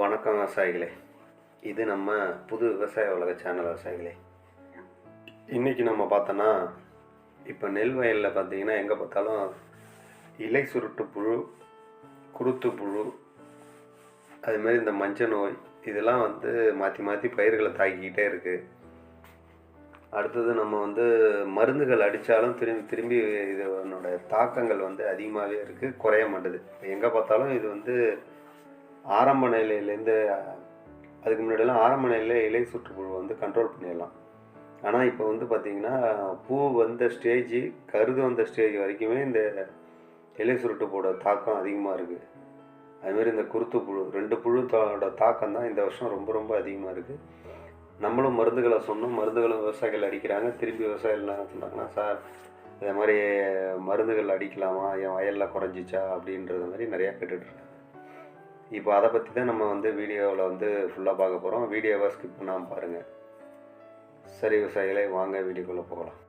வணக்கம் விவசாயிகளே. இது நம்ம புது விவசாய உலக சேனல் விவசாயிகளே. இன்றைக்கி நம்ம பார்த்தோன்னா இப்போ நெல் வயலில் பார்த்தீங்கன்னா எங்கே பார்த்தாலும் இலை சுருட்டு புழு குருத்து புழு அதுமாரி இந்த மஞ்சள் நோய் இதெல்லாம் வந்து மாற்றி மாற்றி பயிர்களை தாக்கிக்கிட்டே இருக்குது அடுத்தது நம்ம வந்து மருந்துகள் அடித்தாலும் திரும்பி திரும்பி இதனோட தாக்கங்கள் வந்து அதிகமாகவே இருக்குது குறைய மாட்டேது. எங்கே பார்த்தாலும் இது வந்து ஆரம்ப நிலையிலேருந்து அதுக்கு முன்னாடியெல்லாம் ஆரம்ப நிலையில் இலை சுற்றுப்புழு வந்து கண்ட்ரோல் பண்ணிடலாம். ஆனால் இப்போ வந்து பார்த்திங்கன்னா பூ வந்த ஸ்டேஜ் கருது வந்த ஸ்டேஜ் வரைக்குமே இந்த இலை சுருட்டுப்போட தாக்கம் அதிகமாக இருக்குது அதுமாரி இந்த குருத்து புழு ரெண்டு புழுத்தோட தாக்கம் தான் இந்த வருஷம் ரொம்ப ரொம்ப அதிகமாக இருக்குது நம்மளும் மருந்துகளை சொன்னோம். மருந்துகளும் விவசாயிகள் அடிக்கிறாங்க. திரும்பி விவசாயிகள் என்ன சொன்னாங்கன்னா சார் இதே மாதிரி மருந்துகள் அடிக்கலாமா? என் வயலில் குறைஞ்சிச்சா? அப்படின்றது மாதிரி நிறையா கேட்டுட்ருக்காங்க இப்போ அதை பற்றி தான் நம்ம வந்து வீடியோவில் வந்து ஃபுல்லாக பார்க்க போகிறோம் வீடியோவை ஸ்கிப் பண்ணாமல் பாருங்கள் சரி விவசாயிகளை வாங்க வீடியோக்குள்ளே போகலாம்.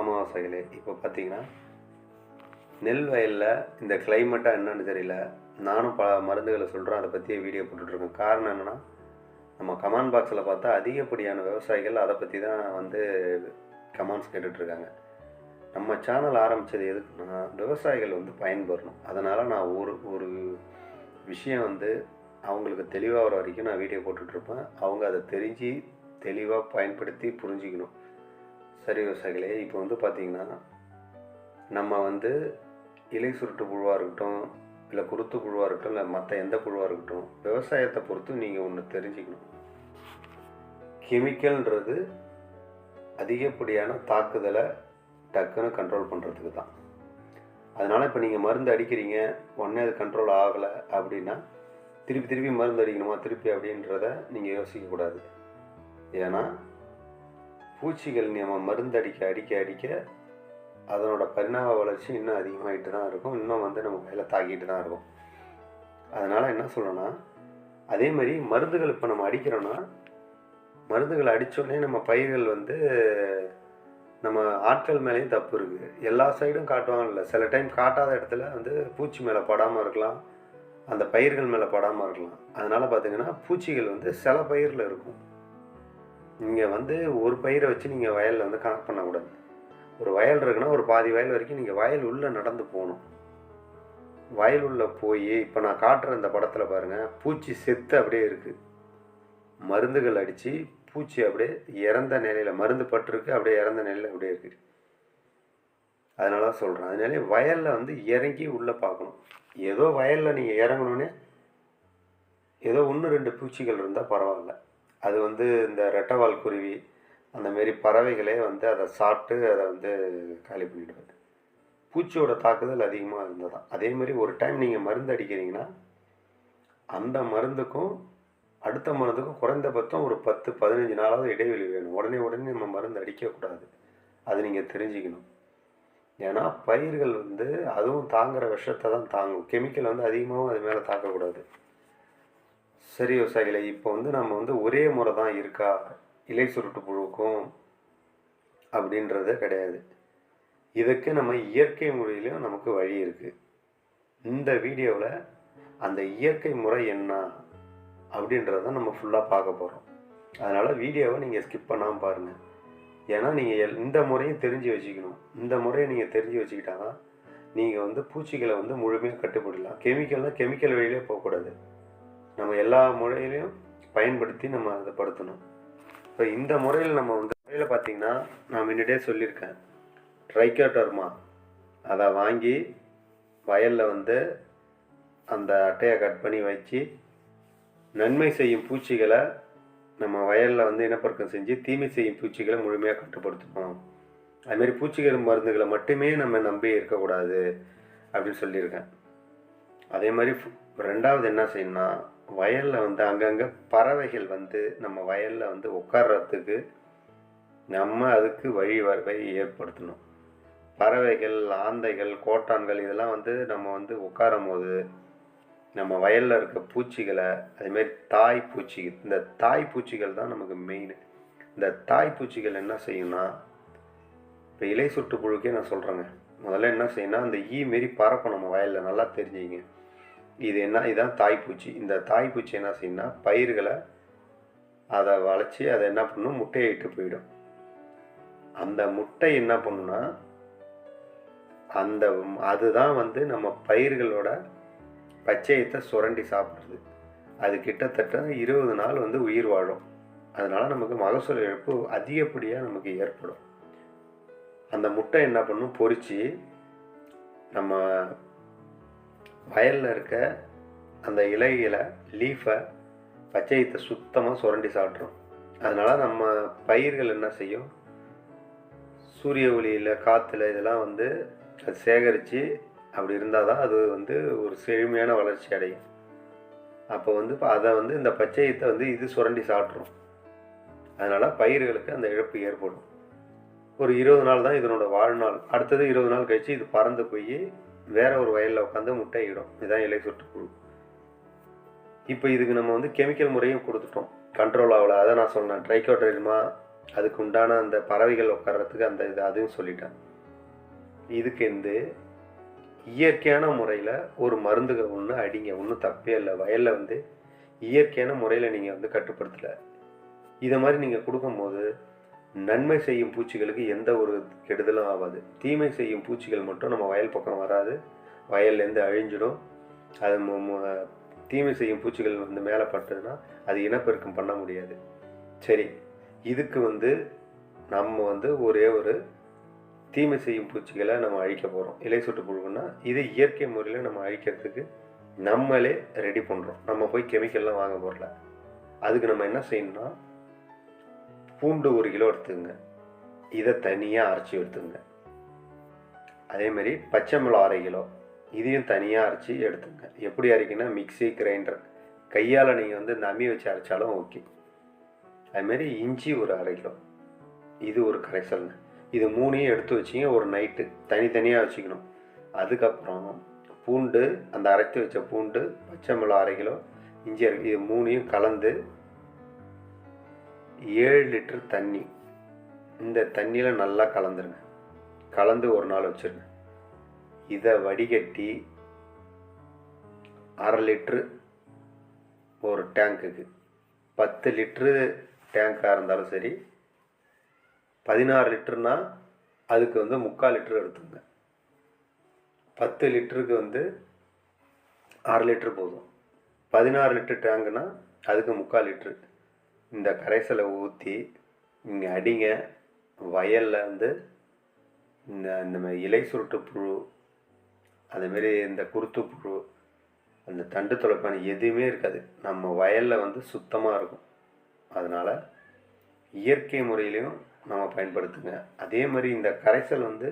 அமாவாசைகளே இப்போ பார்த்தீங்கன்னா நெல் வயலில் இந்த கிளைமேட்டாக என்னன்னு தெரியல. நானும் பல மருந்துகளை சொல்கிறேன் அதை பற்றியே வீடியோ போட்டுட்ருக்கேன் காரணம் என்னென்னா நம்ம கமெண்ட் பாக்ஸில் பார்த்தா அதிகப்படியான விவசாயிகள் அதை பற்றி தான் வந்து கமெண்ட்ஸ் கேட்டுட்ருக்காங்க நம்ம சேனல் ஆரம்பித்தது எதுக்குன்னா விவசாயிகள் வந்து பயன்பெறணும். அதனால் நான் ஒரு ஒரு விஷயம் வந்து அவங்களுக்கு தெளிவாகிற வரைக்கும் நான் வீடியோ போட்டுட்ருப்பேன் அவங்க அதை தெரிஞ்சு தெளிவாக பயன்படுத்தி புரிஞ்சிக்கணும். சரி விவசாயிகளே இப்போ வந்து பார்த்திங்கன்னா நம்ம வந்து இலை சுருட்டு புழுவாக இருக்கட்டும் இல்லை குருத்து குழுவாக இருக்கட்டும் இல்லை மற்ற எந்த குழுவாக இருக்கட்டும் விவசாயத்தை பொறுத்து நீங்கள் ஒன்று தெரிஞ்சுக்கணும். கெமிக்கல்ன்றது அதிகப்படியான தாக்குதலை டக்குன்னு கண்ட்ரோல் பண்ணுறதுக்கு தான். அதனால் இப்போ நீங்கள் மருந்து அடிக்கிறீங்க உடனே அது கண்ட்ரோல் ஆகலை அப்படின்னா திருப்பி திருப்பி மருந்து அடிக்கணுமா திருப்பி அப்படின்றத நீங்கள் யோசிக்கக்கூடாது ஏன்னா பூச்சிகள் நம்ம மருந்து அடிக்க அடிக்க அடிக்க அதனோட பரிணாம வளர்ச்சி இன்னும் அதிகமாகிட்டு தான் இருக்கும். இன்னும் வந்து நம்ம வயலை தாக்கிட்டு தான் இருக்கும். அதனால் என்ன சொல்லணும்னா அதே மாதிரி மருந்துகள் இப்போ நம்ம அடிக்கிறோன்னா மருந்துகள் அடித்தோடனே நம்ம பயிர்கள் வந்து நம்ம ஆட்கள் மேலேயும் தப்பு இருக்குது எல்லா சைடும் காட்டுவாங்கல்ல. சில டைம் காட்டாத இடத்துல வந்து பூச்சி மேலே படாமல் இருக்கலாம். அந்த பயிர்கள் மேலே படாமல் இருக்கலாம். அதனால் பார்த்திங்கன்னா பூச்சிகள் வந்து சில பயிரில் இருக்கும். நீங்கள் வந்து ஒரு பயிரை வச்சு நீங்கள் வயலில் வந்து கனெக்ட் பண்ணக்கூடாது. ஒரு வயல் இருக்குன்னா ஒரு பாதி வயல் வரைக்கும் நீங்கள் வயல் உள்ளே நடந்து போகணும். வயல் உள்ளே போய் இப்போ நான் காட்டுற இந்த படத்தில் பாருங்கள் பூச்சி செத்து அப்படியே இருக்குது மருந்துகள் அடித்து பூச்சி அப்படியே இறந்த நிலையில் மருந்து பட்டிருக்கு அப்படியே இறந்த நிலையில் அப்படியே இருக்குது அதனால தான் சொல்கிறேன் அதனாலே வயலில் வந்து இறங்கி உள்ளே பார்க்கணும். ஏதோ வயலில் நீங்கள் இறங்கணுன்னே ஏதோ ஒன்று ரெண்டு பூச்சிகள் இருந்தால் பரவாயில்ல. அது வந்து இந்த ரெட்டவால் குருவி அந்த மாரி பறவைகளே வந்து அதை சாப்பிட்டு அதை வந்து காலி பண்ணிவிடுவது பூச்சியோட தாக்குதல் அதிகமாக இருந்தது? தான் அதே ஒரு டைம் நீங்கள் மருந்து அடிக்கிறீங்கன்னா அந்த மருந்துக்கும் அடுத்த மருந்துக்கும் குறைந்தபட்சம் ஒரு பத்து பதினஞ்சு நாளாவது இடைவெளி வேணும். உடனே உடனே நம்ம மருந்து அடிக்கக்கூடாது. அது நீங்கள் தெரிஞ்சுக்கணும். ஏன்னா பயிர்கள் வந்து அதுவும் தாங்குகிற விஷத்தை தான் தாங்கும். கெமிக்கல் வந்து அதிகமாகவும் அது மேலே தாக்கக்கூடாது. சரி விவசாயிகளை இப்போ வந்து நம்ம வந்து ஒரே முறை தான் இருக்கா? இலை சுருட்டு புழுக்கும் அப்படின்றது கிடையாது. இதுக்கு நம்ம இயற்கை முறையிலையும் நமக்கு வழி இருக்குது இந்த வீடியோவில் அந்த இயற்கை முறை என்ன அப்படின்றத நம்ம ஃபுல்லாக பார்க்க போகிறோம் அதனால் வீடியோவை நீங்கள் ஸ்கிப் பண்ணாமல் பாருங்கள் ஏன்னா நீங்கள் எல் இந்த முறையும் தெரிஞ்சு வச்சுக்கணும். இந்த முறையை நீங்கள் தெரிஞ்சு வச்சுக்கிட்டா தான் நீங்கள் வந்து பூச்சிகளை வந்து முழுமையாக கட்டுப்படலாம் கெமிக்கல்னால் கெமிக்கல் வழியிலே போகக்கூடாது. நம்ம எல்லா முறையிலையும் பயன்படுத்தி நம்ம அதை படுத்தணும். இப்போ இந்த முறையில் நம்ம வந்து முறையில் பார்த்தீங்கன்னா நான் முன்னாடியே சொல்லியிருக்கேன். ட்ரைக்கோடர்மா அதை வாங்கி வயலில் வந்து அந்த அட்டையை கட் பண்ணி வச்சு நன்மை செய்யும் பூச்சிகளை நம்ம வயலில் வந்து இனப்பெருக்கம் செஞ்சு தீமை செய்யும் பூச்சிகளை முழுமையாக கட்டுப்படுத்தணும் அதுமாரி பூச்சிகள் மருந்துகளை மட்டுமே நம்ம நம்பி இருக்கக்கூடாது அப்படின்னு சொல்லியிருக்கேன். அதே மாதிரி ரெண்டாவது என்ன செய்யணும்னா வயலில் வந்து அங்கங்கே பறவைகள் வந்து நம்ம வயலில் வந்து உட்கார்றதுக்கு நம்ம அதுக்கு வழி ஏற்படுத்தணும். பறவைகள் ஆந்தைகள் கோட்டான்கள் இதெல்லாம் வந்து நம்ம வந்து உட்காரும் போது நம்ம வயலில் இருக்க பூச்சிகளை அதுமாரி தாய் பூச்சிகள் இந்த தாய் பூச்சிகள் தான் நமக்கு மெயின் இந்த தாய் பூச்சிகள் என்ன செய்யும்னா இப்போ இலை சுட்டு புழுக்கே நான் சொல்கிறேங்க முதல்ல என்ன செய்யணும்னா அந்த ஈ மாரி பறக்கும் நம்ம வயலில் நல்லா தெரிஞ்சுங்க இது என்ன இதுதான் தாய்ப்பூச்சி. இந்த தாய்ப்பூச்சி என்ன செய்யணும்னா பயிர்களை அதை வளைச்சி அதை என்ன பண்ணும்? முட்டையை இட்டு போயிடும். அந்த முட்டை என்ன பண்ணுன்னா அந்த அதுதான் வந்து நம்ம பயிர்களோட பச்சையத்தை சுரண்டி சாப்பிட்றது அது கிட்டத்தட்ட இருபது நாள் வந்து உயிர் வாழும். அதனால் நமக்கு மகசூல் இழப்பு அதிகப்படியாக நமக்கு ஏற்படும். அந்த முட்டை என்ன பண்ணும்? பொறிச்சு நம்ம வயலில் இருக்க அந்த இலைகளை லீஃபை பச்சையத்தை சுத்தமாக சுரண்டி சாப்பிட்றோம் அதனால் நம்ம பயிர்கள் என்ன செய்யும்? சூரிய ஒளியில் காற்றுல இதெல்லாம் வந்து அது சேகரித்து அப்படி இருந்தால் தான் அது வந்து ஒரு செழுமையான வளர்ச்சி அடையும். அப்போ வந்து அதை வந்து இந்த பச்சையத்தை வந்து இது சுரண்டி சாப்பிட்றோம் அதனால் பயிர்களுக்கு அந்த இழப்பு ஏற்படும். ஒரு இருபது நாள் தான் இதனோட வாழ்நாள். அடுத்தது இருபது நாள் கழித்து இது பறந்து போய் வேற ஒரு வயலில் உட்காந்து முட்டையிடும். இதுதான் இலை சுற்றுப்புழு இப்போ இதுக்கு நம்ம வந்து கெமிக்கல் முறையும் கொடுத்துட்டோம். கண்ட்ரோல் ஆகலை. அதை நான் சொன்னேன். ட்ரைக்கோட்ரிமா அதுக்கு உண்டான அந்த பறவைகள் உட்கார்றதுக்கு அந்த இது அதையும் சொல்லிட்டேன். இதுக்கு வந்து இயற்கையான முறையில் ஒரு மருந்துகள் ஒன்று அடிங்க. ஒன்றும் தப்பே இல்லை. வயலில் வந்து இயற்கையான முறையில் நீங்கள் வந்து கட்டுப்படுத்தலை. இதை மாதிரி நீங்கள் கொடுக்கும்போது நன்மை செய்யும் பூச்சிகளுக்கு எந்த ஒரு கெடுதலும் ஆகாது. தீமை செய்யும் பூச்சிகள் மட்டும் நம்ம வயல் பக்கம் வராது. வயல்லேருந்து அழிஞ்சிடும். அது தீமை செய்யும் பூச்சிகள் வந்து மேலே பட்டதுன்னா அது இனப்பெருக்கம் பண்ண முடியாது. சரி இதுக்கு வந்து நம்ம வந்து ஒரே ஒரு தீமை செய்யும் பூச்சிகளை நம்ம அழிக்க போகிறோம் இலை சுட்டு புழுகுன்னா இது இயற்கை முறையில் நம்ம அழிக்கிறதுக்கு நம்மளே ரெடி பண்ணுறோம் நம்ம போய் கெமிக்கல்லாம் வாங்க போகிறல அதுக்கு நம்ம என்ன செய்யணும்னா பூண்டு ஒரு கிலோ எடுத்துங்க. இதை தனியாக அரைச்சி எடுத்துங்க. அதேமாரி பச்சை மிளகா அரை கிலோ. இதையும் தனியாக அரைச்சி எடுத்துங்க. எப்படி அரைக்கினா மிக்ஸி கிரைண்டர். கையால் நீங்கள் வந்து இந்த அம்மி வச்சு அரைச்சாலும் ஓகே. அதுமாரி இஞ்சி ஒரு அரை கிலோ. இது ஒரு கரைசல்ங்க. இது மூணையும் எடுத்து வச்சிங்க. ஒரு நைட்டு தனித்தனியாக வச்சுக்கணும். அதுக்கப்புறம் பூண்டு அந்த அரைத்து வச்ச பூண்டு பச்சை மிளகா அரை கிலோ இஞ்சி அரை இது மூணையும் கலந்து ஏழு லிட்டர் தண்ணி. இந்த தண்ணியில் நல்லா கலந்துருங்க. கலந்து ஒரு நாள் வச்சிருங்க. இதை வடிகட்டி அரை லிட்ரு ஒரு டேங்க்குக்கு பத்து லிட்ரு டேங்காக இருந்தாலும் சரி பதினாறு லிட்டருனா அதுக்கு வந்து முக்கால் லிட்ரு எடுத்துங்க பத்து லிட்டருக்கு வந்து அரை லிட்ரு போதும். பதினாறு லிட்டர் டேங்குனா அதுக்கு முக்கால் லிட்ரு இந்த கரைசலை ஊற்றி நீங்கள் அடிங்க வயலில் வந்து இந்த இந்த மாதிரி இலை சுருட்டு புழு அதேமாரி இந்த குருத்து புழு அந்த தண்டு தொலைப்பான எதுவுமே இருக்காது. நம்ம வயலில் வந்து சுத்தமாக இருக்கும். அதனால் இயற்கை முறையிலையும் நம்ம பயன்படுத்துங்க. அதே மாதிரி இந்த கரைசல் வந்து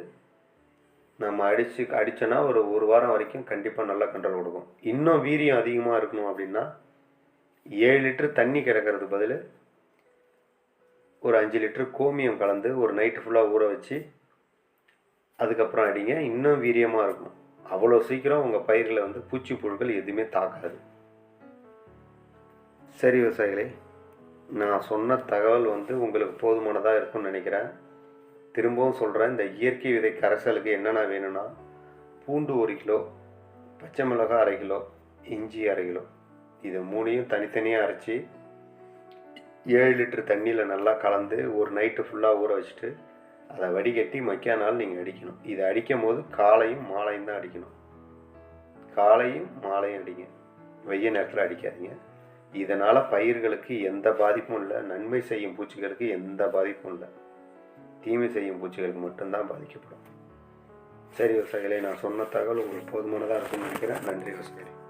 நம்ம அடித்து அடித்தோன்னா ஒரு ஒரு வாரம் வரைக்கும் கண்டிப்பாக நல்லா கண்ட்ரோல் கொடுக்கும். இன்னும் வீரியம் அதிகமாக இருக்கணும் அப்படின்னா ஏழு லிட்டர் தண்ணி கிடக்கிறது பதில் ஒரு அஞ்சு லிட்டர் கோமியம் கலந்து ஒரு நைட்டு ஃபுல்லாக ஊற வச்சு அதுக்கப்புறம் அடிங்க. இன்னும் வீரியமாக இருக்கும். அவ்வளோ சீக்கிரம் உங்கள் பயிரில் வந்து பூச்சி புழுக்கள் எதுவுமே தாக்காது. சரி விவசாயிகளே நான் சொன்ன தகவல் வந்து உங்களுக்கு போதுமானதாக இருக்கும்னு நினைக்கிறேன். திரும்பவும் சொல்கிறேன் இந்த இயற்கை விதை கரைசலுக்கு என்னென்ன வேணும்னா பூண்டு ஒரு கிலோ பச்சை மிளகாய் அரை கிலோ இஞ்சி அரை கிலோ. இது மூணையும் தனித்தனியாக அரைச்சி ஏழு லிட்டர் தண்ணியில் நல்லா கலந்து ஒரு நைட்டு ஃபுல்லாக ஊற வச்சுட்டு அதை வடிகட்டி மக்கிய நாள் நீங்கள் அடிக்கணும். இதை அடிக்கும் போது காலையும் மாலையும் தான் அடிக்கணும். காலையும் மாலையும் அடிங்க. வெய்ய நேரத்தில் அடிக்காதீங்க. இதனால் பயிர்களுக்கு எந்த பாதிப்பும் இல்லை. நன்மை செய்யும் பூச்சிகளுக்கு எந்த பாதிப்பும் இல்லை. தீமை செய்யும் பூச்சிகளுக்கு மட்டும்தான் பாதிக்கப்படும். சரி விவசாயிகளே நான் சொன்ன தகவல் உங்களுக்கு போதுமானதாக இருக்கும்னு நினைக்கிறேன். நன்றி விவசாயிகளே